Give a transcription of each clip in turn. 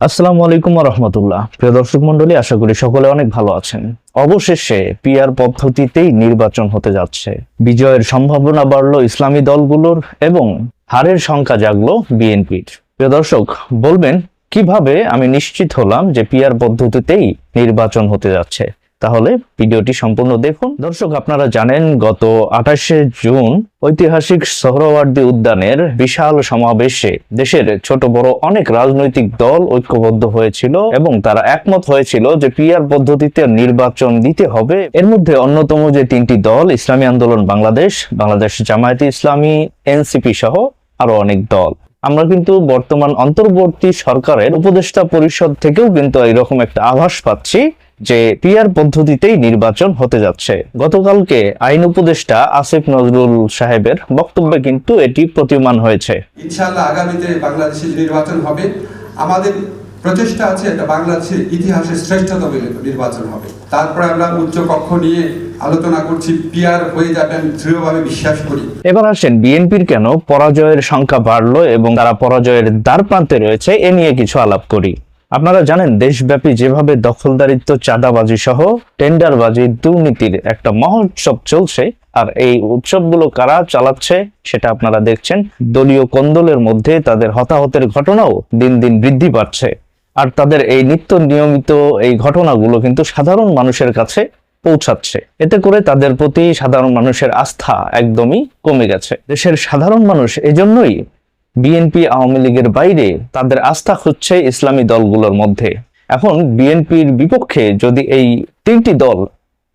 আসসালামু আলাইকুম রহমতুল্লাহ। প্রিয় দর্শক মন্ডলী আশা করি সকলে অনেক ভালো আছেন। অবশেষে পিআর পদ্ধতিতেই নির্বাচন হতে যাচ্ছে। বিজয়ের সম্ভাবনা বাড়ল ইসলামী দলগুলোর এবং হারের সংখ্যা জাগলো বিএনপির। প্রিয় দর্শক, বলবেন, কীভাবে আমি নিশ্চিত হলাম যে পিআর পদ্ধতিতেই নির্বাচন হতে যাচ্ছে? তাহলে ভিডিওটি সম্পূর্ণ দেখুন। দর্শক, আপনারা জানেন, গত আঠাশে জুন ঐতিহাসিক সোহরাওয়ার্দী উদ্যানের বিশাল সমাবেশে দেশের ছোট বড় অনেক রাজনৈতিক দল ঐক্যবদ্ধ হয়েছিল এবং তারা একমত হয়েছিল যে পিআর পদ্ধতিতে নির্বাচন দিতে হবে। এর মধ্যে অন্যতম যে তিনটি দল, ইসলামী আন্দোলন বাংলাদেশ বাংলাদেশ জামায়াতে ইসলামী, এনসিপি সহ আরও অনেক দল। আমরা কিন্তু বর্তমান অন্তর্বর্তী সরকারের উপদেষ্টা পরিষদ থেকেও কিন্তু এরকম একটা আভাস পাচ্ছি। যে পিআর পদ্ধতিতেই নির্বাচন হতে যাচ্ছে। গতকালকে আইন উপদেষ্টা আসিফ নজরুল সাহেবের বক্তব্যে কিন্তু এটি প্রতীয়মান হয়েছে। ইনশাআল্লাহ আগামীতে বাংলাদেশে নির্বাচন হবে আমাদের প্রচেষ্টা আছে এটা বাংলাদেশের ইতিহাসে শ্রেষ্ঠতম নির্বাচন হবে। তারপরে আমরা উচ্চ কক্ষ নিয়ে আলোচনা করছি পিয়ার হয়ে যাবে আমি দৃঢ়ভাবে বিশ্বাস করি। এবার আসেন বিএনপির কেন পরাজয়ের সংখ্যা বাড়লো এবং তারা পরাজয়ের দ্বার প্রান্তে রয়েছে এ নিয়ে কিছু আলাপ করি। আপনারা জানেন, দেশব্যাপী যেভাবে দখলদারিত্ব, চাঁদাবাজি সহ টেন্ডারবাজি, দুর্নীতির একটা মহোৎসব চলছে, আর এই উৎসবগুলো কারা চালাচ্ছে সেটা আপনারা দেখছেন। দলীয় কোন্দলের মধ্যে তাদের হতাহতের ঘটনাও দিন দিন বৃদ্ধি পাচ্ছে। আর তাদের এই নিত্য নিয়মিত এই ঘটনাগুলো কিন্তু সাধারণ মানুষের কাছে পৌঁছাচ্ছে। এতে করে তাদের প্রতি সাধারণ মানুষের আস্থা একদমই কমে গেছে। দেশের সাধারণ মানুষ এজন্যই বিএনপি আওয়ামী লীগের বাইরে তাদের আস্থা খুঁজছে ইসলামী দলগুলোর মধ্যে। এখন বিএনপির বিপক্ষে যদি এই তিনটি দল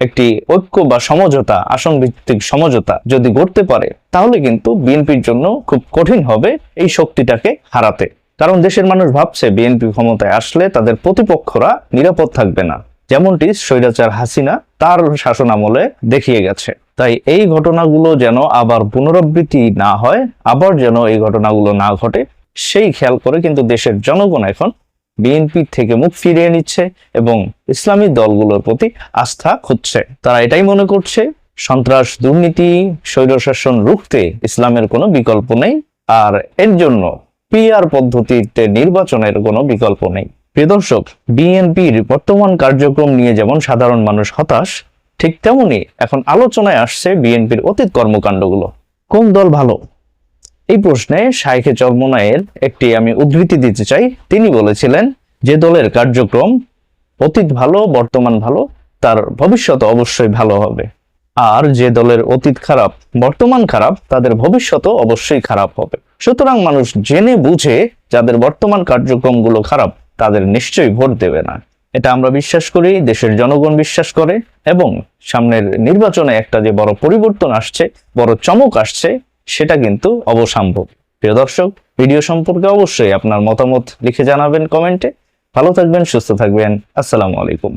একটি ঐক্য বা সমঝোতা আসন ভিত্তিক সমঝোতা যদি গড়তে পারে, তাহলে কিন্তু বিএনপির জন্য খুব কঠিন হবে এই শক্তিটাকে হারাতে। কারণ দেশের মানুষ ভাবছে বিএনপি ক্ষমতায় আসলে তাদের প্রতিপক্ষরা নিরাপদ থাকবে না। যেমনটি স্বৈরাচার হাসিনা তার শাসন আমলে দেখিয়ে গেছে। তাই এই ঘটনাগুলো যেন আবার পুনরাবৃত্তি না হয়, আবার যেন এই ঘটনাগুলো না ঘটে, সেই খেয়াল করে কিন্তু দেশের জনগণ এখন বিএনপি থেকে মুখ ফিরিয়ে নিচ্ছে এবং ইসলামী দলগুলোর প্রতি আস্থা খুঁজছে। তারা এটাই মনে করছে, সন্ত্রাস, দুর্নীতি, স্বৈরশাসন রুখতে ইসলামের কোনো বিকল্প নেই আর এর জন্য পিআর পদ্ধতিতে নির্বাচনের কোনো বিকল্প নেই। প্রিয় দর্শক, বিএনপির বর্তমান কার্যক্রম নিয়ে যেমন সাধারণ মানুষ হতাশ ঠিক তেমনি এখন আলোচনায় আসছে বিএনপির অতীত কর্মকাণ্ডগুলো। কোন দল ভালো? এই প্রশ্নে শাইখে চরমনায়ের একটি আমি উদ্ধৃতি দিতে চাই। তিনি বলেছিলেন, যে দলের কার্যক্রম অতীত ভালো, বর্তমান ভালো, তার ভবিষ্যৎ অবশ্যই ভালো হবে। আর যে দলের অতীত খারাপ, বর্তমান খারাপ, তাদের ভবিষ্যৎও অবশ্যই খারাপ হবে। সুতরাং মানুষ জেনে বুঝে যাদের বর্তমান কার্যক্রমগুলো খারাপ, তাদের নিশ্চয়ই ভোট দেবে না। এটা আমরা বিশ্বাস করি, দেশের জনগণ বিশ্বাস করে এবং সামনের নির্বাচনে একটা যে বড় পরিবর্তন আসছে, বড় চমক আসছে, সেটা কিন্তু অবসম্ভব। প্রিয় দর্শক, ভিডিও সম্পর্কে অবশ্যই আপনার মতামত লিখে জানাবেন কমেন্টে। ভালো থাকবেন, সুস্থ থাকবেন। আসসালামু আলাইকুম।